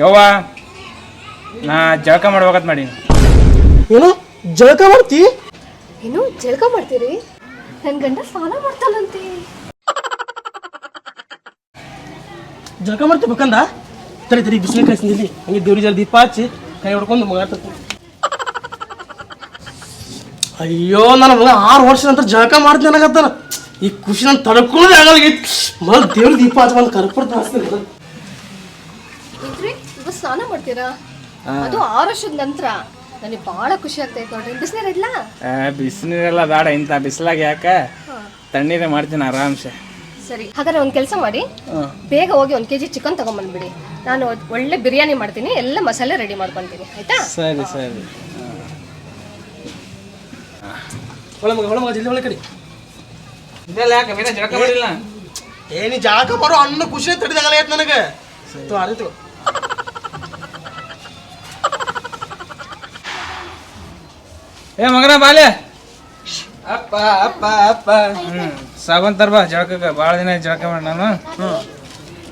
ಯವ್ವ ನಾ ಜಳಕ ಮಾಡ್ಬೇಕಂತ ಮಾಡಿ ಏನು? ಜಳಕ ಮಾಡ್ತಿ? ಏನು ಜಳಕ ಮಾಡ್ತೀರಿ? ನನ್ನ ಗಂಡ ಸ್ನಾನ ಮಾಡ್ತಾನಂತೆ. ಜಳಕ ಮಾಡ್ತಿ ಬೇಕಂದ? ತಡಿ ತಡಿ ಬಿಸಿಲು ಕಳಿಸಿದಿಲ್ಲಿ ಹಂಗೆ ದೇವ್ರ ಜಲ್ ದೀಪ ಹಚ್ಚಿ ಕೈ ಹೊಡ್ಕೊಂಡು ಮಗ ಅಯ್ಯೋ ನನ್ನ ಮಗ ಆರು ವರ್ಷ ನಂತರ ಜಳಕ ಮಾಡ್ತೀನಿ ಅನ್ನಕತ್ತಾನ. ಈ ಖುಷಿ ನಾನು ತಡ್ಕೊಳ್ಳೋದೇ ಆಗಲ್ಲ ಮಗ ದೇವ್ರ ದೀಪ ಹಚ್ಚ ಒಂದು ಕರ್ಪೂರ ಇವತ್ತು ಸ್ನಾನ ಮಾಡ್ತೀರಾ? ಅದು ಆರು ವರ್ಷದ ನಂತರ ನನಗೆ ಬಹಳ ಖುಷಿ ಆಗ್ತೈತೆ ನೋಡ್ರಿ ಬಿಸಿನೀರು ಇಲ್ಲ ಬಿಸಿನೀರೆಲ್ಲ ಬೇಡ ಇಂಥ ಬಿಸಿಲಾಗ ಯಾಕೆ? ತಣ್ಣೀರೇ ಮಾಡ್ತೀನಿ ಆರಾಮ್ಸೆ. ಸರಿ ಹಾಗಾದ್ರೆ ಒಂದು ಕೆಲಸ ಮಾಡಿ. ಬೇಗ ಹೋಗಿ ಒಂದು ಕೆ ಜಿ ಚಿಕನ್ ತಗೊಂಡ್ಬಂದ್ಬಿಡಿ ನಾನು ಒಳ್ಳೆ ಬಿರಿಯಾನಿ ಮಾಡ್ತೀನಿ ಎಲ್ಲ ಮಸಾಲೆ ರೆಡಿ ಮಾಡ್ಕೊತೀನಿ ಆಯ್ತಾ? ಸರಿ ಸರಿ. ಒಳ ಮಗ ಬರೋ ಅನ್ನ ಜಲ್ದಿ ಒಳ ಕಡೆ. ಇದೆಲ್ಲ ಯಾಕೆ? ಬೇರೆ ಜಳಕ ಮಾಡಿಲ್ಲ? ಏ ನೀ ಜಳಕ ಮಾಡೋ ಅಣ್ಣ ಖುಷಿ ತಡಿದಾಗಲ್ಲ ಐತ್ ನನಗೆ. ತೋ ಆರಿತು ಏ ಮಗನ ಬಾಲೆ. ಅಪ್ಪ ಅಪ್ಪ ಅಪ್ಪ. ಹ್ಮ್. ಸಾಬನ್ ತರ್ಬಾ ಜಳಕಕ್ಕೆ. ಭಾಳ ದಿನ ಆಯ್ತ್ ಜಳಕ ಮಾಡಿ ನಾನು.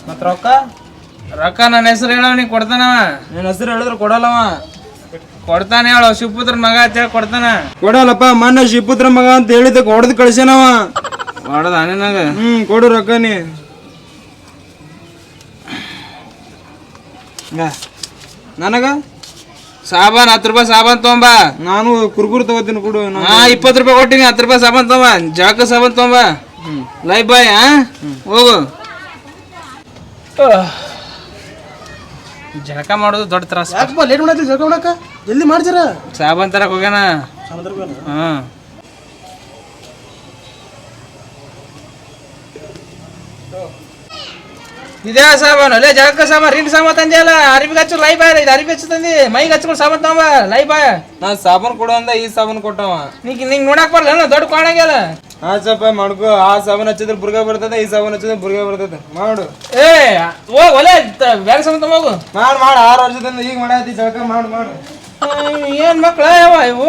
ಮತ್ ರೊಕ್ಕ? ರೊಕ್ಕ ನನ್ನ ಹೆಸರು ಹೇಳವ ನೀ ಕೊಡ್ತಾನವ ನಿನ್ನ ಹೆಸರು ಹೇಳಿದ್ರೆ ಕೊಡಲ್ಲವ ಕೊಡ್ತಾನೆ ಹೇಳು ಶಿವಪುತ್ರ ಮಗ ಅಂತ ಹೇಳಿ ಕೊಡ್ತಾನ. ಕೊಡಲ್ಲಪ್ಪ ಮೊನ್ನೆ ಶಿವಪುತ್ರ ಮಗ ಅಂತ ಹೇಳಿದ್ದಕ್ಕೆ ಹೊಡೆದು ಕಳಿಸ್ಯಾನವ ಮಾಡೋದ ನನಗ ಹ್ಮ್ ಕೊಡು ರೊಕ್ಕ ನೀ. ನನಗ? ಸಾಬಾನ್ ಹತ್ತು ರೂಪಾಯಿ ಸಾಬಾನ್ ತೊಗೊಂಬ. ನಾನು ಕುರ್ಕುರು ತಗೋತೀನಿ ಕೊಡು ಹಾ ಇಪ್ಪತ್ತು ರೂಪಾಯಿ ಕೊಟ್ಟಿನಿ ಹತ್ತು ರೂಪಾಯಿ ಸಾಬಾನ್ ತೊಗೊಂಬ. ಜಾಕ ಸಾಬಾನ್ ತೊಗೊಂಬ. ಲೈ ಬಾಯ್ ಹಾ ಹೋಗು. ಜಳಕ ಮಾಡೋದು ದೊಡ್ಡ ತ್ರಾಸ. ಲೇಟ್ ಮಾಡತ್ತಿ ಜಳಕ ಮಾಡಕ? ಜಲ್ದಿ ಮಾಡ್ಜರ ಸಾಬಾನ್ ತರಕ್ ಹೋಗ್ಯಾನ. ಹಾ ಇದೇ ಸಾಬಾನು ಅಲ್ಲೇ ಜಳಕ ಸಾಮಾನ್ ರಿಂಡ್ ತಂದೆ ತಂದಿಯಲ್ಲ ಅರಿಬಿಗೆ ಹಚ್ಚು ಲೈ ಬಾಯ್ ಇದು ಅರಿವಿ ಹಚ್ಚು ತಂದಿ ಮೈಗೆ ಹಚ್ಕೊಂಡು ಸಾಮಾನ್ ತಗೊಂಬ ಲೈ ಬಾಯ್. ನಾನ್ ಸಾಬೂನ್ ಕೊಡು ಅಂದ ಈ ಸಾಬೂನ್ ಕೊಟ್ಟವ. ನಿಂಗೆ ನಿಂಗೆ ನೋಡಕ್ ಬರಲ್ಲ ದೊಡ್ಡ ಕಾಣಂಗಿಲ್ಲ ಹಾ ಸಪ್ಪ ಮಾಡ್ಕೊ ಆ ಸಾಬೂನ್ ಹಚ್ಚಿದ್ರೆ ಬುರ್ಗ ಬರ್ತದೆ ಈ ಸಾಬೂನ್ ಹಚ್ಚಿದ್ರೆ ಬುರ್ಗ ಬರ್ತದೆ. ಮಾಡು. ಏ ಹೋಗ್ ಒಲೆ ಬೇರೆ ಸಾಮಾನ್ ತಗೊಂಬ ಹೋಗು. ಮಾಡ್ ಮಾಡ್ ಆರು ವರ್ಷದಿಂದ ಈಗ ಮಾಡಾತಿ ಜಳಕ ಮಾಡು ಮಾಡು. ಏನ್ ಮಕ್ಳ ಯಾವ ಇವು?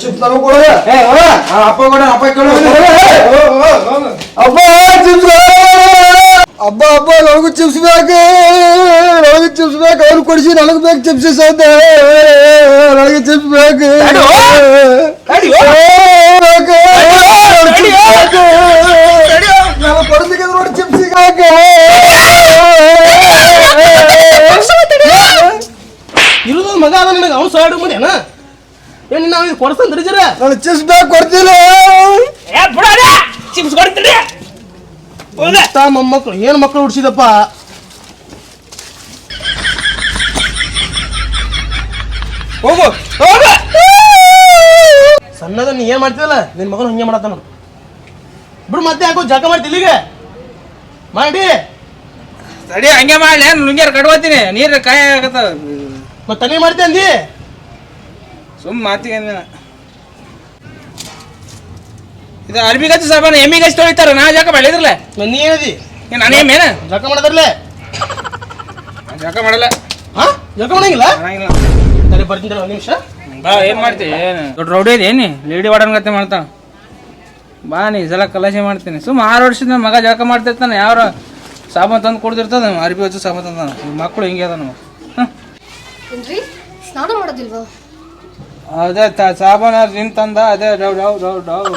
ಚಿಪ್ಸ್ ನಾವು ಕೊಡ. ಏ ಹೋಗ. ಆ ಅಪ್ಪ ಕೊಡ ಅಪ್ಪ ಕೇಳು. ಅಬ್ಬ ಚಿಪ್ಸ್ ಅಬ್ಬ ಅಬ್ಬ ನನಗೂ ಚಿಪ್ಸ್ ಬೇಕು ನನಗೆ ಚಿಪ್ಸ್ ಬೇಕು ಅವ್ರು ಕೊಡಿಸಿ ನನಗೆ ಬೇಕು ಚಿಪ್ಸ್ ಸದ್ದ ನನಗೆ ಚಿಪ್ಸ್ ಬೇಕು ತಡಿ ಹೋ. ತಡಿ ಹೋ. ಬೇಕು. ತಡಿ ಹೋ. ಚಿಪ್ಸ್ ಬೇಕು. ನಾನು ಕೊಡ್ಲಿಕ್ಕೆ ನೋಡಿ ಚಿಪ್ಸ್ ಬೇಕು ಇರುದ ಮಗ ಅದ ನನಗೆ ಅವ್ನು ಸಾಡು ಮಂದಿನ ಏನು ನಾವು ಇದು ಕೊಡ್ಸಂತ ತಡಿಜರ ನಾನು ಚಿಪ್ಸ್ ಬೇಕು ಕೊಡ್ತಿಲ್ಲ ಏ ಬಿಡೋಣ ಚಿಪ್ಸ್ ಕೊಡ್ತೀನಿ ಎಂತ ಮೊಮ್ಮಕ್ಳು ಏನು ಮಕ್ಕಳು ಹುಡ್ಸಿದಪ್ಪ? ಹೋಗು. ಹೋಗು. ಸಣ್ಣದ ನೀ ಏನ್ ಮಾಡ್ತಿದಲ್ಲ ನಿನ್ ಮಗನ ಹಂಗೆ ಮಾಡತ್ತ ನೋಡು. ಬಿಡು ಮತ್ತೆ ಯಾಕೋ ಜಾಗ ಮಾಡ್ತಿ ಈಗ ಮಾಡಿ. ಸರಿ ಹಂಗೆ ಮಾಡ್ಲಿ. ನುಂಗ್ಯಾರ ಕಡ್ಕೋತೀನಿ ನೀರು ಕಾಯ ಆಗತ್ತ ಮತ್ತೆ ಮಾಡ್ತೀನಿ ಮಾಡ್ತಿ ಅಂದಿ? ಸುಮ್ ಮಾತಿಗೆ ಅಂದಿನ. ಇದು ಅರ್ಬಿ ಹಚ್ಚಿ ಸಾಬಾನು ಎಮ್ಮಿ ಹಚ್ಚಿ ತೊಳಿತಾರ ನಾ ಜಾಕ ಬೆಳೆದ್ರಲ್ಲ ಮತ್ತ್ ನೀ ಹೇಳಿ ಏನ್ ನಾನು ಏಮೇನ ಜಕ ಜಾಕ ಮಾಡಲ್ಲ. ಹಾ? ಜಕ ಮಾಡಂಗಿಲ್ಲ? ಸರಿ ಬರ್ತೀನಿ ಒಂದು ನಿಮಿಷ. ಬಾ ಏನ್ ಮಾಡ್ತಿ? ಏನು? ದೊಡ್ಡ ರೌಡಿ ಇದೆ ಏನಿ ಲೇಡಿ ವಾಡನ್ ಗತೆ ಮಾಡ್ತಾನ ಬಾ ನೀ ಸಲ ಕಲಾಶೆ ಮಾಡ್ತೀನಿ. ಸುಮ್ ಆರು ವರ್ಷದ ಮಗ ಜಳಕ ಮಾಡ್ತಿರ್ತಾನೆ ಯಾರ ಸಾಬಾನ್ ತಂದು ಕೊಡ್ತಿರ್ತದ ಅರ್ಬಿ ಹಚ್ಚು ಸಾಬಾನ್ ತಂದ ಮಕ್ಕಳು ಹಿಂಗೆ ಅದ ನಮ್ಮ ಏನ್ರಿ? ಸ್ನಾನ ಮಾಡೋದಿಲ್ವಾ? ಅದೇ ತ ಸಾಬಾನ ನಿನ್ ತಂದ ಅದೇ ರೌ ಡೌ ಡೌ ಡವ್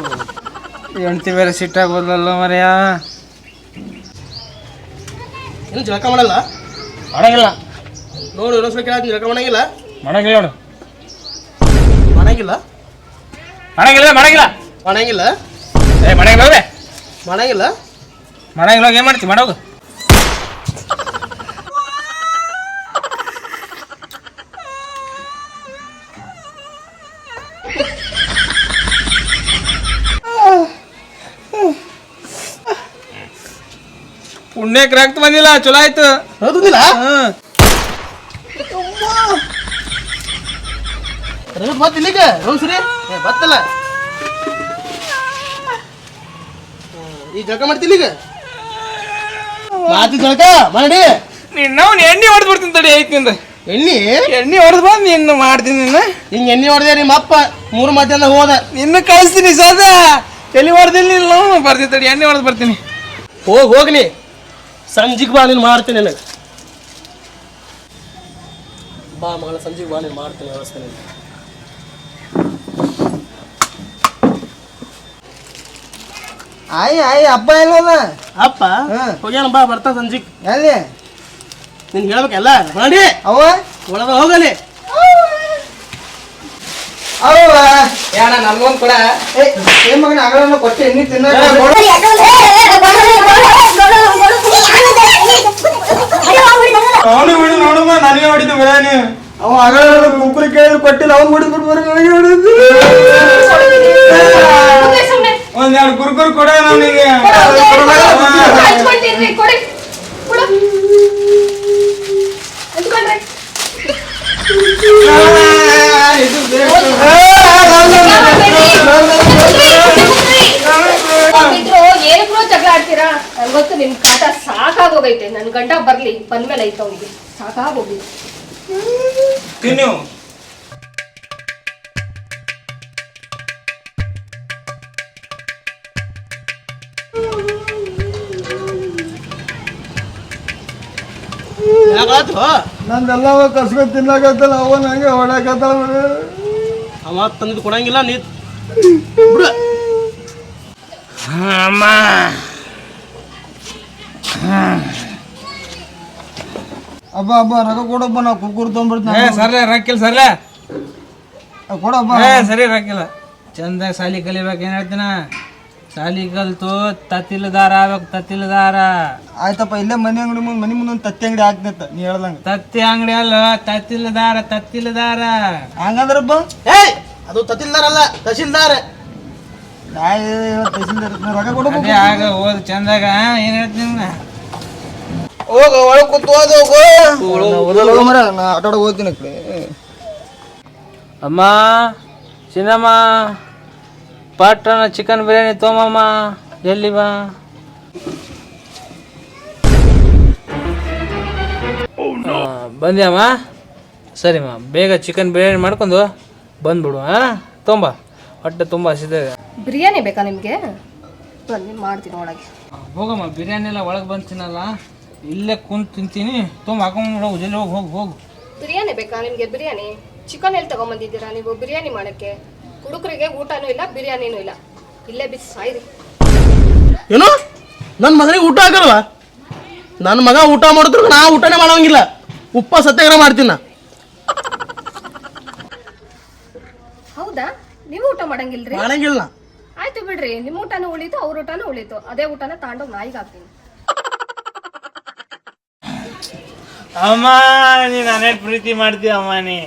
ಹೆಂಡ್ತಿ ಬೇರೆ ಸಿಟ್ಟಾಗೋದಲ್ಲ ಮರ್ಯಾ. ಏನು ಜಳಕ ಮಾಡಲ್ಲ? ಮಾಡಂಗಿಲ್ಲ. ನೋಡು ಇನ್ನೊಂದ್ಸಲ ಕೇಳಿ ಜಳಕ ಮಾಡಂಗಿಲ್ಲ? ಮಾಡಂಗಿಲ್ಲ ನೋಡು. ಮಾಡಂಗಿಲ್ಲ? ಮಾಡಂಗಿಲ್ಲ ಮಾಡಂಗಿಲ್ಲ. ಮಾಡಂಗಿಲ್ಲ? ಏ ಮಾಡಂಗಿಲ್ಲ ಹೋಗ್ರೆ ಮಾಡಂಗಿಲ್ಲ? ಮಾಡಂಗಿಲ್ಲ ಹೋಗಿ ಏನು ಮಾಡ್ತಿ? ಮಾಡೋಗು ಪುಣ್ಯಕ್ಕೆ ರಕ್ತ ಬಂದಿಲ್ಲ ಚಲೋ ಆಯ್ತು. ಹೌದಿಲ್ಲ ಬತ್ತ ಇಲ್ಲಿಗ? ರೋಮ್ ಸರಿ? ಏ ಬತ್ತಲ್ಲ. ಈ ಜಳಕ ಮಾಡ್ತಿಲ್ಲ ಈಗ ಮಾತಿ ಜಳಕ ಮಾಡಿ ನಿನ್ನವ್ನು ಎಣ್ಣೆ ಹೊಡೆದು ಬಿಡ್ತೀನಿ ತಡಿ ಐತಿಂದ ಎಣ್ಣಿ? ಎಣ್ಣೆ ಹೊಡೆದು ಬಂದು ನಿನ್ನ ಮಾಡ್ತೀನಿ ನಿನ್ನ. ಹಿಂಗ್ ಎಣ್ಣೆ ಹೊಡೆದೆ ನಿಮ್ಮ ಅಪ್ಪ ಮೂರು ಮಧ್ಯಾಹ್ನ ಹೋದ. ನಿನ್ನ ಕಳಿಸ್ತೀನಿ ಸಾದ. ತಲೆ ಹೊಡೆದಿಲ್ಲ ಬರ್ತೀನಿ ತಡಿ ಎಣ್ಣೆ ಹೊಡೆದು ಬರ್ತೀನಿ. ಹೋಗ್ ಹೋಗ್ನಿ ಸಂಜಿಗ್ ಬಾ ನೀನು ಮಾಡ್ತೀನಿ ನನಗೆ. ಬಾ ಮಗಳ ಸಂಜೆಗೆ ಬಾ ನೀನು ಮಾಡ್ತೀನಿ ವ್ಯವಸ್ಥೆ ನೀನು ಆಯ್ ಆಯ್ ಅಪ್ಪ ಎಲ್ಲದ? ಅಪ್ಪ? ಹೋಗ್ಯಾನ ಬಾ ಬರ್ತಾ ಸಂಜೆಗೆ. ಎಲ್ಲಿ? ನಿನ್ ಹೇಳ್ಬೇಕಲ್ಲ? ಮಾಡಿ. ಅವ ಒಳಗ ಹೋಗಲಿ. ಅವ ಯಾಣ ನಮ್ಗೊಂದು ಕೂಡ. ಏ ಏನ್ ಮಗನ ಅಗಳನ್ನ ಕೊಟ್ಟೆ ಎಣ್ಣೆ ತಿನ್ನ ಅವನಿಗೆ ಬಿಡು ನೋಡುವ ನನಗೆ ಹೊಡಿತು ಬಿಡಾನಿ ಅವ ಆಗಳ ಕುಕ್ಕರಿ ಕೇಳಿ ಕೊಟ್ಟಿಲ್ಲ ಅವ್ನು ಹೊಡಿದ್ಬಿಟ್ಟು ಬರೀ ನನಗೆ ಹೊಡಿದ್ದು ಒಂದೆರಡು ಸುಮ್ನೆ. ಒಂದ್ ಎರಡು ಕುರ್ಕುರ್ ಕೊಡ ನನಗೆ ಏನಕ್ಕೂ ಜಗಳ ಆಡ್ತೀರಾ ನನ್ ಗೊತ್ತು ನಿಮ್ ಕಾಟ ಸಾಕಾಗೋಗೈತೆ ನನ್ ಗಂಡ ಬರ್ಲಿ ಬಂದ್ಮೇಲೆ ಐತೆ ಅವ್ನಿಗೆ. ಸಾಕಾಗೋಗಿದೆ ತಿನ್ನು. ನಂದೆಲ್ಲ ಕಸ್ಕೊಂಡ್ ತಿನ್ನಾಕತ್ತಲ್ಲ ಅವ ನಂಗೆ ಹೊಡಕತ್ತಲ್ಲ ಅವ ತಂದು ಕೊಡಂಗಿಲ್ಲ ನೀ. ಅಮ್ಮ. ಅಬ್ಬ ಅಬ್ಬಾ ರೊಕ್ಕ ಕೊಡಪ್ಪ ನಾ ಕುಕ್ಕುರ್ ಏ ತೊಗೊಂಡ್ಬಿಡ್ತೀನಿ ಸರ್ಲೆ ರಕ್ಕಿಲ್ಲ ಸರ್ಲೆ. ಕೊಡಪ್ಪ. ಏ ಸರಿ ರಕ್ಕಿಲ್ಲ ಚಂದ ಸಾಲಿ ಕಲಿಬೇಕು ಏನ್ ಹೇಳ್ತೀನ? ಸಾಲಿ ಕಲ್ತು ತತ್ತಿಲ್ದಾರ ಆಗ್ಬೇಕು ತತ್ತಿಲ್ದಾರ. ಆಯ್ತಪ್ಪ ಇಲ್ಲೇ ಮನೆ ಅಂಗಡಿ ಮುಂದೆ ಮನೆ ಮುಂದೆ ಒಂದು ತತ್ತಿ ಅಂಗಡಿ ಹಾಕ್ನತ್ತ ನೀ ಹೇಳ್ದಂಗ. ತತ್ತಿ ಅಂಗಡಿ ಅಲ್ಲ ತತ್ತಿಲ್ದಾರ ತತ್ತಿಲ್ದಾರ. ಹಂಗಂದ್ರಪ್ಪ ಏಯ್ ಅದು ತತ್ತಿಲ್ದಾರ ಅಲ್ಲ ತಹಸೀಲ್ದಾರ ನಾ ತಹಸೀಲ್ದಾರ್ ರೊಕ್ಕ ಕೊಡಪ್ಪ ಆಗ ಓದ್ ಚಂದಾಗ ಏನ್ ಹೇಳ್ತೀನಿ ಹೋಗ ಒಳಗೆ ಕೂತು ಓದೋಗು ಮರ ನಾ ಆಟ ಆಡೋಕೆ ಹೋಗ್ತೀನಿ ಕಡೆ. ಅಮ್ಮ ಚಿನ್ನಮ್ಮ ಪಾಟ್ರನ ಚಿಕನ್ ಬಿರಿಯಾನಿ ತೋಮಮ್ಮ ಎಲ್ಲಿ ಬಾ? ಬಂದ್ಯಮ್ಮ? ಸರಿ ಸರಿಮ್ಮ ಬೇಗ ಚಿಕನ್ ಬಿರಿಯಾನಿ ಮಾಡ್ಕೊಂಡು ಬಂದ್ಬಿಡು ಹಾಂ ತೊಂಬ ಹೊಟ್ಟೆ ತುಂಬ ಹಸಿದೆ ಬಿರಿಯಾನಿ ಬೇಕಾ ನಿಮಗೆ? ಬನ್ನಿ ಮಾಡ್ತೀನಿ ಒಳಗೆ. ಹೋಗಮ್ಮ ಬಿರಿಯಾನಿ ಎಲ್ಲ ಒಳಗೆ ಬಂದು ತಿನ್ನಲ್ಲ. ಇಲ್ಲೇ ಕುಂತು ತಿಂತೀನಿ. ತುಂಬ ಹಾಕೊಂಡು ಉಜಲಿ ಹೋಗಿ ಹೋಗಿ ಹೋಗು. ಬಿರಿಯಾನಿ ಬೇಕಾ ನಿಮ್ಗೆ ಬಿರಿಯಾನಿ? ಚಿಕನ್ ಎಲ್ಲಿ ತಗೊಂಬಂದಿದ್ದೀರಾ ನೀವು ಬಿರಿಯಾನಿ ಮಾಡಕ್ಕೆ? ಹುಡುಗರಿಗೆ ಊಟನೂ ಇಲ್ಲ ಬಿರಿಯಾನಿನೂ ಇಲ್ಲ. ಇಲ್ಲೇ ಬಿಸಿ ಸಾಯ್ರಿ. ಏನು? ನನ್ನ ಮಗನಿಗೆ ಊಟ ಹಾಕಲ್ವಾ? ನನ್ನ ಮಗ ಊಟ ಮಾಡಿದ್ರು ನಾ ಊಟನೇ ಮಾಡೋಂಗಿಲ್ಲ. ಉಪ್ಪ ಸತ್ಯಾಗ್ರಹ ಮಾಡ್ತೀನಿ ನಾ. ಹೌದಾ? ನೀವು ಊಟ ಮಾಡಂಗಿಲ್ರಿ? ಮಾಡಂಗಿಲ್ಲ ನಾ. ಆಯ್ತು ಬಿಡ್ರಿ ನಿಮ್ಮ ಊಟನೂ ಉಳಿತು ಅವ್ರ ಊಟನೂ ಉಳಿತು. ಅದೇ ಊಟನ ತಾಂಡೋಗಿ ನಾಯಿಗೆ ಹಾಕ್ತೀನಿ. ಅಮ್ಮ ನೀ ನಾನೇ ಪ್ರೀತಿ ಮಾಡ್ತೀಯ ಅಮ್ಮ ನೀ?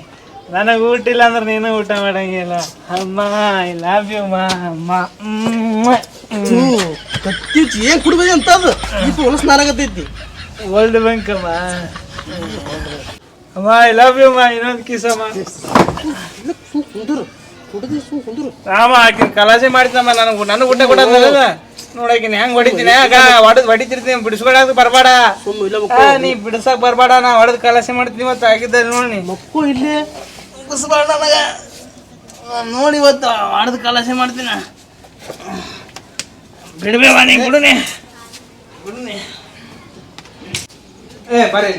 ನನಗೆ ಊಟ ಇಲ್ಲ ಅಂದ್ರೆ ನೀನು ಊಟ ಮಾಡಂಗಿಲ್ಲ. ಅಮ್ಮ ಐ ಲವ್ ಯು ಅಮ್ಮ ಅಮ್ಮ. ಕತ್ತಿ ಏನ್ ಕುಡ್ಬೇಕು ಅಂತ ಅದು? ಉಳ್ಸ್ ಹೊಲಸ್ ನಾರಾಗತೈತಿ ವರ್ಲ್ಡ್ ಬ್ಯಾಂಕ್ ಅಮ್ಮ. ಅಮ್ಮ ಐ ಲವ್ ಯು ಅಮ್ಮ. ಇನ್ನೊಂದು ಕಿಸ್ ಅಮ್ಮ. ಕುಂದ್ರು. ಕುಡ್ದಿ ಸು ಕುಂದ್ರು. ಆಮ ಆಕಿನ ಕಲಾಸೆ ಮಾಡಿದ್ನಮ್ಮ ನನಗೆ ನನಗೆ ಊಟ ನೋಡಿ ನೋಡಕಿನ ಹೆಂಗ್ ಹೊಡಿತೀನಿ? ಆಗ ಹೊಡೆದ್ ಹೊಡಿತಿರ್ತೀನಿ. ಬಿಡಿಸ್ಕೊಳಕ್ ಬರಬೇಡ. ಇಲ್ಲ ಆ, ನೀ ಬಿಡಿಸಕ್ ಬರಬೇಡ. ನಾ ಹೊಡೆದ್ ಕಲಾಸೆ ಮಾಡ್ತೀನಿ ಇವತ್ತು ಆಗಿದ್ದ ನೋಡಿ ಮಕ್ಕೋ ಇಲ್ಲೇ. ಬಿಡಿಸ್ಬೇಡ ನನಗ. ನೋಡಿ ಇವತ್ತು ಹೊಡೆದ್ ಕಲಾಸೆ ಮಾಡ್ತೀನಿ. ಬಿಡ್ಬೇವ ನೀ ಬಿಡುನಿ ಬಿಡುನಿ ಏ ಬರ್ರಿ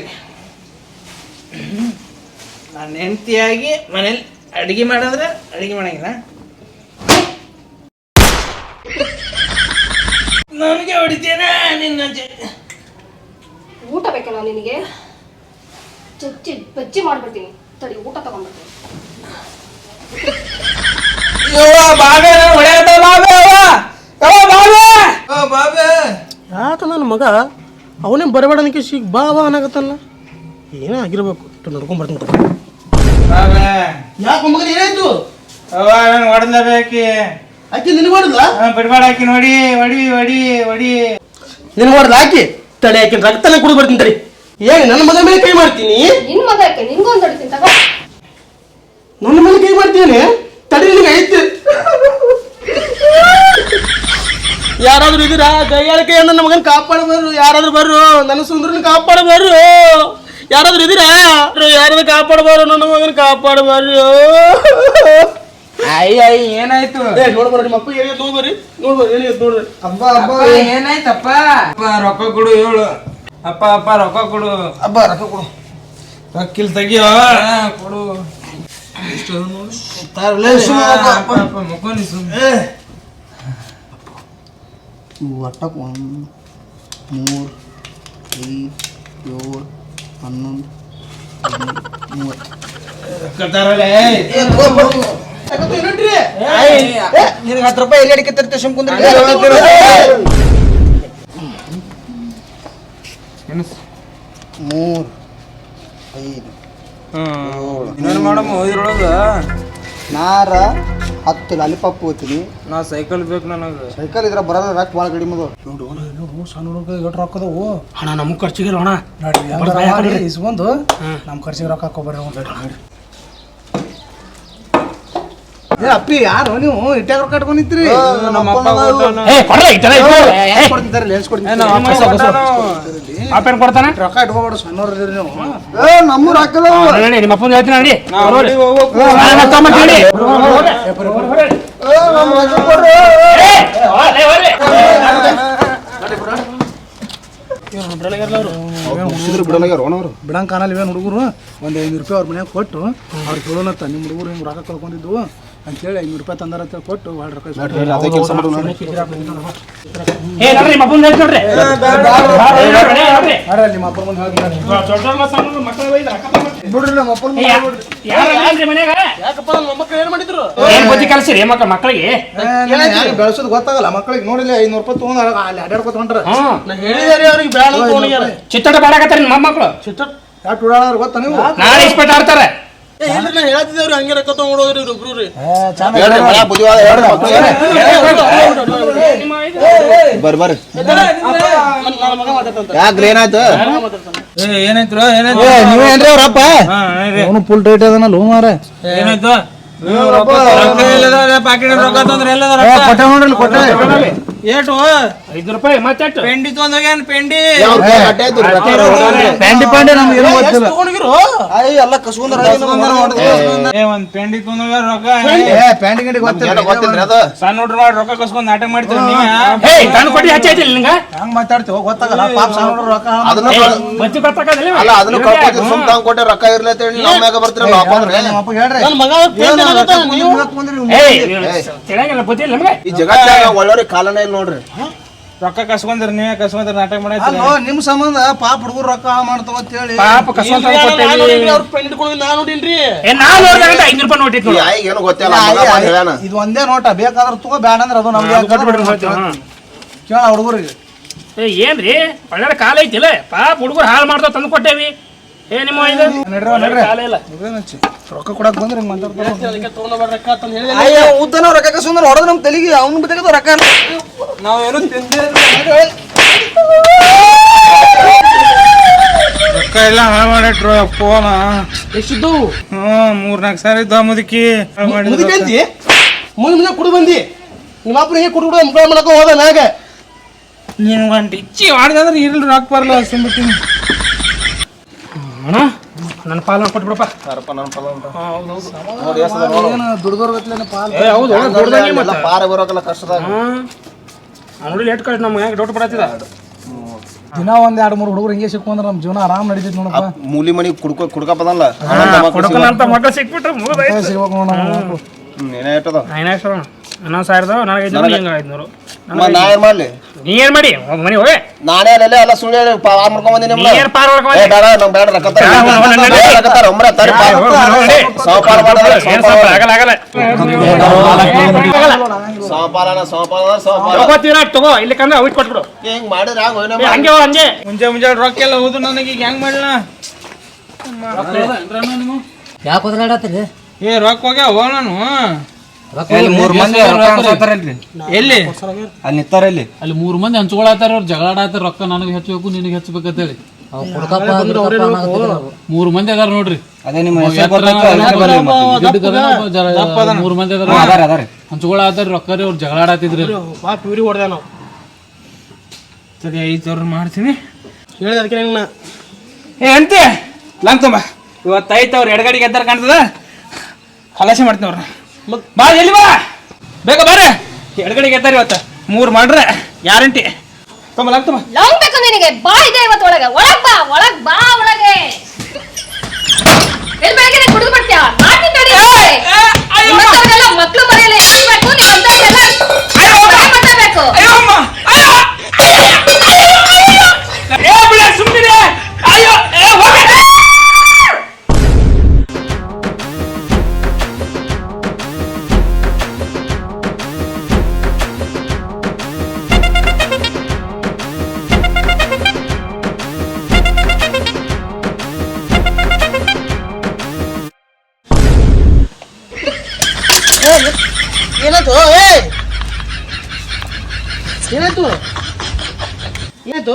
ನಾನು ಹೆಂಡತಿಯಾಗಿ ಮನೇಲಿ ಅಡಿಗೆ ಮಾಡಿದ್ರೆ ಅಡಿಗೆ ಮಾಡಂಗಿಲ್ಲ. ನನಗೆ ಹೊಡಿತೇನ ನಿನ್ನ ಜೆ- ಊಟ ಬೇಕಲ್ಲ ನಿನಗೆ? ಚಚ್ಚಿ ಬಜ್ಜಿ ಮಾಡ್ಬಿಡ್ತೀನಿ. ತಡಿ ಊಟ ತಗೊಂಡ್ಬಿಡ್ತೀನಿ. ಯಾಕ ನನ್ನ ಮಗ? ಅವನೇ ಬರಬೇಡ ಅನ್ಕೆ ಈಗ ಬಾ ಬಾ ಅನ್ನಕತ್ತಲ್ಲ. ಏನೇ ಆಗಿರ್ಬೇಕು ನಡ್ಕೊಂಡ್ ಬರ್ತೀನಿ ಯಾಕ ಮಗನ ಏನಾಯ್ತು? ಅವ್ವ ಬೇಕಿ. ಆಕಿ ನಿನಗೆ ಮಾಡಿದ್ಲ ಬಿಡ್ಬೇಡ ಹಾಕಿ ನೋಡಿ ಹೊಡಿ ಹೊಡಿ ಹೊಡಿ ನಿನಗೆ ಮಾಡಿದ್ಲ ಆಕಿ? ತಡೆ ಆಕಿನ ರಕ್ತನೇ ಕುಡಿದು ಬರ್ತೀನಿ ತಡಿ. ಏನ್ ನನ್ನ ಮಗನ ಮೇಲೆ ಕೈ ಮಾಡ್ತೀನಿ? ನಿನ್ ಮಗ ಯಾಕೆ? ನಿನ್ಗೊಂದು ಹೊಡಿತೀನಿ ತಗೋ. ನನ್ನ ಮೇಲೆ ಕೈ ಮಾಡ್ತೀನಿ? ತಡಿ ನಿನಗೆ ಐತಿ. ಯಾರಾದ್ರೂ ಇದೀರಾ ದಯಾಳಿಕೆ ನನ್ನ ಮಗನ ಕಾಪಾಡಬಾರು ಯಾರಾದ್ರೂ ಬರ್ರು. ನನ್ನ ಸುಂದರನ ಕಾಪಾಡಬಾರು ಯಾರಾದ್ರೂ ಇದೀರಾ ಯಾರಾದ್ರೂ ಕಾಪಾಡಬಾರು ನನ್ನ ಮಗನ ಕಾಪಾಡಬಾರು ಅಯ್ಯ ಏನಾಯ್ತು? ನೋಡ್ಬಾರ ನೋಡ್ಬರ್ರಿ ನಿಮ್ಮ ಅಪ್ಪ ಏನೇ ತಗೋಬರಿ ನೋಡ್ಬಾರ ಏನೇ ನೋಡ್ರಿ. ಅಪ್ಪ ಅಪ್ಪ. ಏನಾಯ್ತಪ್ಪ? ಅಪ್ಪ ರೊಕ್ಕ ಕೊಡು ಹೇಳು. ಅಪ್ಪ ಅಪ್ಪ ರೊಕ್ಕ ಕೊಡು. ಅಪ್ಪ ರೊಕ್ಕ ಕೊಡು. ರೊಕ್ಕಿಲ್ ತೆಗಿಯೋ? ಕೊಡು. ಮುಕ್ಕೋನಿ ಸುಮ್ಮನೆ ಒಟ್ಟ ಒಂದು ಮೂರು ಐದು ಏಳು ಹನ್ನೊಂದು ಮೂವತ್ತು. ನಿನಗೆ ಹತ್ತು ರೂಪಾಯಿ ಎಲ್ಲಿ ಅಡಿಕೆ ತರ್ತೀವಿ ಸುಮ್ ಕುಂದ್ರಿ ಮೂರು ಐದು ಇನ್ನೇನು ಮಾಡಮ್ಮ ಇದ್ರೊಳಗ ನಾರ ಹತ್ತು ಲಾಲಿಪಾಪ್ ಹೋಗ್ತೀನಿ ನಾ ಸೈಕಲ್ ಬೇಕು ನನಗೆ. ಸೈಕಲ್ ಇದ್ರ ಬರೋದ ರೊಕ್ಕ ಭಾಳ ಕಡಿಮೆ ನೋಡು ಸಣ್ಣ ಹುಡುಗ ಎಷ್ಟು ರೊಕ್ಕ ಅದಾವು? ಅಣ್ಣ ನಮ್ಮ ಖರ್ಚಿಗೆ ಅಣ್ಣ. ನೋಡಿ ಇಸ್ಕೊಂಡು ನಮ್ಮ ಖರ್ಚಿಗೆ ರೊಕ್ಕ ಹಾಕೋಬರ್ರಿ ಏ ಅಪ್ಪಿ ಯಾರು ನೀವು? ಇಟ್ಟಾಗ ರೊಕ್ಕ ಇಟ್ಕೊಂಡಿದ್ರಿ ನಮ್ಮ ಅಪ್ಪ. ಏ ಕೊಡ್ರಿ ಇಟ್ಕೊ. ಏ, ಏ, ನಮ್ಮ ಅಪ್ಪ ಕೊಡ್ತಾನ? ರೊಕ್ಕ ಇಟ್ಕೋಬೇಡ ಸಣ್ಣವ್ರು ಇದೀರಿ ನೀವು. ಏ ನಮ್ಮೂರು ಹಾಕದವ ನೋಡಿ ನಿಮ್ಮ ಅಪ್ಪನ ಹೇಳ್ತೀನಿ ನೋಡಿ. ಹೋಗ್ಬೇಕು. ನಾನು. ಏ ಕೊಡ್ರಿ. ಏ, ಬಿಡಂಗ್ ಕಾಣಲ್ಲ ಇವೇನು ಹುಡುಗರು. ಒಂದು ಐದು ರೂಪಾಯಿ ಅವ್ರ ಮನ್ಯಾಗ ಕೊಟ್ಟು ಅವ್ರು ಕೇಳೋಣತ್ತ ನಿಮ್ಮ ಹುಡುಗರು ಹಿಂಗೆ ರೊಕ್ಕ ಕಳ್ಕೊಂಡಿದ್ವು ಅಂತೇಳಿ ಐನೂರು ರೂಪಾಯಿ ತಂದಾರ ಅಂತ ಕೊಟ್ಟು ಭಾಳ ರೊಕ್ಕ ನಿಮ್ಮ ಅಪ್ಪನ ಮುಂದೆ. ಬಿಡ್ರಿ ನಮ್ಮ ಅಪ್ಪನ ಯಾಕಪ್ಪ ನಮ್ಮ ಮಕ್ಕಳು ಏನು ಮಾಡಿದ್ರು? ಏನ್ ಬುದ್ಧಿ ಕಲ್ಸಿರಿ ಮಕ್ಕಳ ಮಕ್ಕಳಿಗೆ ಬೆಳೆಸೋದು ಗೊತ್ತಾಗಲ್ಲ. ಮಕ್ಕಳಿಗೆ ನೋಡಿಲ್ಲ ಐನೂರು ರೂಪಾಯಿ ತಗೊಂಡ್ ಅಲ್ಲಿ ಅಡ್ಯಾಡ್ಕೊತ ಹೊಂಟ್ರೆ. ಹೇಳಿದಾರೆ ಅವ್ರಿಗೆ ಬೇಡ ಬಾಡಕತ್ತಾರ ನಿಮ್ಮ ಮಕ್ಕಳು ಯಾಕೆ ಉಡಾಳ ಗೊತ್ತಾ ನೀವು? ನಾಳೆ ಇಸ್ಪೆಟ್ ಆಡ್ತಾರೆ. ಅವ್ರಿಗೆ ಹಂಗೆ ರೊಕ್ಕ ತಗೊಂಡೋದ್ರಿ ಇಬ್ರು ರೀ ಮಗ ಮಾತಾಡ್ತಂತ ಯಾಕ್ರಿ ಏನಾಯ್ತು ಏ ಏನಾಯ್ತು ಏನಾಯ್ತು ನೀವೇನ್ರಿ ಅವ್ರಪ್ಪ ಹಾ ಅವನು ಫುಲ್ ಟೈಟ್ ಅದನ್ನ ಲೋ ಮಾರ ಏನಾಯ್ತು ರೊಕ್ಕ ಎಲ್ಲದ ಪಾಕಿಟ್ ರೊಕ್ಕ ತಂದ್ರೆ ಎಲ್ಲದ ರೊಕ್ಕ ಕೊಟ್ಟ ನೋಡ್ರಿ ಕೊಟ್ಟೆ ಏಟು ಐದು ರೂಪಾಯಿ ಮತ್ತೆ ಪೆಂಡಿ ತೊಂದೋಗ್ಯಾನ ಪೆಂಡಿ? ಪೆಂಡಿ ಪಾಂಡೆ ನಮ್ಗೆ ಏನೋ ಗೊತ್ತಿಲ್ಲ. ತಗೊಂಡಿರು ಅಯ್ಯ ಎಲ್ಲ ಕಸ್ಕೊಂಡ್ರ ಏ ಒಂದ್ ಪೆಂಡಿ ತೊಂದೋಗ್ಯಾರ ರೊಕ್ಕ ಏ ಪ್ಯಾಂಡಿ ಗಿಂಡಿ ಗೊತ್ತಿಲ್ಲ. ಗೊತ್ತಿಲ್ರಿ ಅದು. ಸಣ್ಣ ಹುಡ್ರು ಮಾಡಿ ರೊಕ್ಕ ಕಸ್ಕೊಂಡ್ ನಾಟಕ ಮಾಡ್ತೀರ ನೀವೇ? ನಿಂಗ. ಹಂಗ್ ಮಾತಾಡ್ತೀವಿ ಗೊತ್ತಾಗಲ್ಲ. ಪಾಪ ಸಣ್ಣ ಹುಡ್ರು ರೊಕ್ಕ ಅದನ್ನ ಬಚ್ಚಿ ಗೊತ್ತಾಗದಿಲ್ಲ ಅಲ್ಲ? ಅದನ್ನ ಕಳ್ಕೊತೀವಿ ಸುಮ್ ತಂಗ್ ಕೊಟ್ಟೆ ರೊಕ್ಕ ಇರ್ಲಿ ಅಂತ ಹೇಳಿ ನಮ್ಮ ಮ್ಯಾಗ ಬರ್ತೀರಲ್ಲ ವಾಪ ಅಂದ್ರೆ ನಮ್ಮ ಅಪ್ಪಗೆ ಹೇಳ್ರಿ. ನನ್ನ ಮಗ ಪೇಂಟ್ ಅನ್ನಕತ್ತ, ನೀವು? ಏಯ್ ತಿಳಿಯಂಗಿಲ್ಲ ಬುದ್ಧಿ ಇಲ್ಲ ನಮಗೆ? ಈ ಜಗತ್ತಾಗ ಒಳ್ಳೆ ಕಾಲನೇ ಇಲ್ಲ ನೋಡ್ರಿ. ರೊಕ್ಕ ಕಸ್ಕೊಂಡ್ರಿ ನೀವೇ ಕಸ್ಕೊಂಡ್ರಿ ನಾಟಕ ಮಾಡ ಅಲ್ಲೋ ನಿಮ್ ಸಂಬಂಧ ಪಾಪ ಹುಡುಗರು ರೊಕ್ಕ ಮಾಡ್ತಾವ ಅಂತ ಹೇಳಿ ಪಾಪ ಕಸ್ಕೊಂತ ಅವ್ರು ಪೆಂಟ್ ಇಟ್ಕೊಂಡು ನಾ ನೋಡಿನ್ರಿ ಏ ನಾವ್ ನೋಡ್ದಾಗ ಐನೂರು ರೂಪಾಯಿ ಈ ನೋಡು. ಏನೋ ಗೊತ್ತಿಲ್ಲ ಇದು ಒಂದೇ ನೋಟ ಬೇಕಾದ್ರೆ ತಗೋ ಬೇಡ ಅಂದ್ರೆ ಅದು ನಮ್ಗೆ ಕೊಟ್ಬಿಡ್ರಿ ಕೇಳ ಹುಡುಗರಿಗೆ. ಏ ಏನ್ರಿ? ಒಳ್ಳೆ ಕಾಲ ಐತಿಲ್ಲ. ಪಾಪ ಹುಡುಗರು ಹಾಳು ಮಾಡ್ತಾವ ತಂದು ಕೊಟ್ಟೇವಿ. ಏ ನಿಮ್ಮ ಇದು? ಒಳ್ಳೆ ಕಾಲ ಇಲ್ಲ. ರೊಕ್ಕ ಕೊಡಕ್ ಬಂದ್ರೆ ಹಿಂಗ್ ಮಾತಾಡ್ತಾರೆ ಅದಕ್ಕೆ ತಗೊಂಡ್ಬಾರ ರೊಕ್ಕ ಅಂತ ಹೇಳಿ ಅಯ್ಯ ಉದ್ದನ ರೊಕ್ಕ ಕಸ್ಕೊಂಡ್ರ ಹೊಡೆದ್ ನಮ್ ತಲೆಗೆ ಅವ್ನ ರೊಕ್ಕ ನಾವೇನು ತಿಂದೇ ರೊಕ್ಕ ಎಲ್ಲ ಹಾಳು ಮಾಡಿಟ್ರು ಫೋನ ಎಷ್ಟಿದ್ದು? ಹ್ಮ್ ಮೂರ್ನಾಲ್ಕು ಸಾವಿರ ಇದ್ದ ಮುದುಕಿ. ಹಾಳ್ ಮಾಡಿದ್ರು ಮುದುಕಿ ರೊಕ್ಕ. ಅಂತಿ ಮುಂದೆ ಮುಂದೆ ಕುಡು ಬಂದಿ. ನಿಮ್ಮ ಅಪ್ಪ ಕುಡು ಕುಡು ಮುಖ ಮಾಡಕ ಹೋದ ನಾಗ. ನೀನು ಒಂದು ಇಚ್ಚಿ ಮಾಡಿದ್ರೆ ಇರ್ಲಿ ರೊಕ್ಕ ಬರಲ್ಲ ಅಣ್ಣ ನನ್ನ ಪಾಲ ಕೊಟ್ಬಿಡಪ್ಪ ಏನು ದುಡ್ದೋರ್ ಗತ್ಲೇನೆ ಪಾಲ್ ಏ ಹೌದು ದೊಡ್ಡದಂಗೆ ಮತ್ತೆ. ಪಾರ ಬರೋಕಲ್ಲ ಕಷ್ಟದಾಗ ನೋಡಿ ಲೇಟ್ ಕಳ್ಸಿ ನಮ್ಗೆ ಹೆಂಗೆ ಡೌಟ್ ದಿನ ಒಂದ್ ಎರಡ್ ಮೂರು ಹುಡುಗರು ಹಿಂಗೆ ಸಿಕ್ಕೊಂಡ್ರೆ ನಮ್ ಜೀವನ ಆರಾಮ್ ನಡೀತೈತಿ ನೋಡಪ್ಪ. ಮೂಲಿ ಮನಿ ಕುಡ್ಕೊ ಕುಡ್ಕಪ್ಪದಲ್ಲ? ಕೊಡಕಲ್ಲ ಅಂತ ಮಕ್ಕಳು ಸಿಕ್ಬಿಟ್ರೆ ಮುಗಿದಾಯ್ತು ಸಿಗ್ಬೇಕು ನೋಡ ಏನೇ ಇಟ್ಟದ ಐನಾಕ್ಷರ ಹನ್ನೊಂದು ಸಾವಿರದ ನನಗೆ ಐದುನೂರು ನಿಂಗೆ ಐದುನೂರು. ನಾ ಏನ್ ಮಾಡ್ಲಿ? ನೀ ಏನ್ ಮಾಡಿ? ಹೋಗ್ ಮನೆ ಹೋಗಿ. ನಾನೇ ಅಲ್ಲೇ ಎಲ್ಲ ಸುಳ್ಳು ಹೇಳಿ ಪಾರ್ ಮಾಡ್ಕೊಂಡ್ ಬಂದಿನಿ ನೀ ಏನು ಪಾರ್ ಒಳಗೆ ಏ ಬೇಡ ನಮ್ ಬೇಡ ರೊಕ್ಕ ತರ ರೊಕ್ಕ ತರ ಒಮ್ರೆ ತರಿ ಸಾವಪಾಲ ಮಾಡಿದ್ರೆ ಏನು ಸ್ವಲ್ಪ ಆಗಲ್ಲ ಆಗಲ್ಲ. ಸಾವಪಾಲನ ಸಾವಪಾಲ ಸಾವಪಾಲ ತಗೋತೀರ ತಗೋ ಇಲ್ಲಿ ಕಂದ್ರೆ ಅವಿಟ್ ಕೊಟ್ಬಿಡು ಹಿಂಗ್ ಮಾಡಿದ್ರೆ ಆಗ ಏ, ಹಂಗೆ ಮುಂಜೆ ಮುಂಜಾನೆ ರೊಕ್ಕ ಎಲ್ಲ ಹೋದು ನನಗೆ ಈಗ ಹೆಂಗ್ ಮಾಡ್ಲಾ? ಯಾಕೆ ಹೋದ್ರಾಡತ್ತೀರಿ? ಏ ರೊಕ್ಕ ಹೋಗ್ಯಾವ ನಾನು. ಮೂರ್ ಮಂದಿ ಎಲ್ಲಿ ಅಲ್ಲಿ ಅಲ್ಲಿ ಮೂರ್ ಮಂದಿ ಹಂಚ್ಕೊಳತ್ತಾರ ಅವ್ರು ಜಗಳ ಆಡತ್ತಾರ ರೊಕ್ಕ ನನಗೆ ಹೆಚ್ಚಬೇಕು ನಿನಗೆ ಹೆಚ್ಚಬೇಕಂತ ಹೇಳಿ. ಮೂರ್ ಮಂದಿ ಅದಾರ ನೋಡ್ರಿ. ಅದೇ ನಿಮ್ಮ ಮೂರ್ ಮಂದಿ ಅದಾರ. ಹಂಚ್ಕೊಳತ್ತಾರ ರೊಕ್ಕ ರೀ ಅವ್ರು ಜಗಳ ಆಡತ್ತಿದ್ರಿ ಬಾ ಪ್ಯೂರಿ ಹೊಡೆದ ನಾವು ಸರಿ ಐದು ಸಾವಿರ ಮಾಡ್ತೀನಿ. ಹೇಳಿದ ಅದಕ್ಕೆ ನಿನ್ನ ಏ ಅಂತೆ ಲಂಗ್ ತುಂಬ. ಇವತ್ತು ಐತೆ ಅವ್ರು ಎಡಗಡೆಗೆ ಎದ್ದಾರ ಕಾಣ್ತದ? ಹಲಾಸೆ ಮಾಡ್ತೀನಿ ಅವ್ರನ್ನ ಬಾ, ಎಲ್ಲಿ ಬಾ? ಬೇಗ ಇವತ್ತು. ಮೂರು ಮಾಡ್ರೆ. ಗ್ಯಾರಂಟಿ ತಮ್ಮ ಲಂಗ್ ತಮ್ಮ ಲಂಗ್ ಬೇಕು ನಿನಗೆ. ಬಾ ಇದೆ ಇವತ್ತು ಒಳಗ್ ಬಾ ಒಳಗ್ ಬಾ, ಒಳಗೆ ಏನಾಯ್ತು ಏ! ಏನಾಯ್ತು ಏನಾಯ್ತು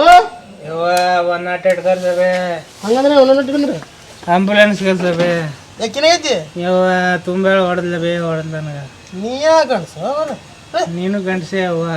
ಯವ್ವ ಒನ್ ನಾಟ್ ಏಟ್ ಕರ್ಸಬೆ ಹಂಗಂದ್ರೆ ಒಂದೊಂದು ಇಟ್ಕೊಂಡ್ರೆ ಆಂಬುಲೆನ್ಸ್ ಕರ್ಸಬೆ ಯಾಕೆನಾಗೈತಿ ಯವ್ವ ತುಂಬ ಹೊಡೆದ್ಲ ಬೇ ಹೊಡೆದ್ಲ ನನಗ. ನೀ ಯಾಕೆ ಅನ್ಸ ನೀನು ಗಂಡಸೆ ಅವ್ವ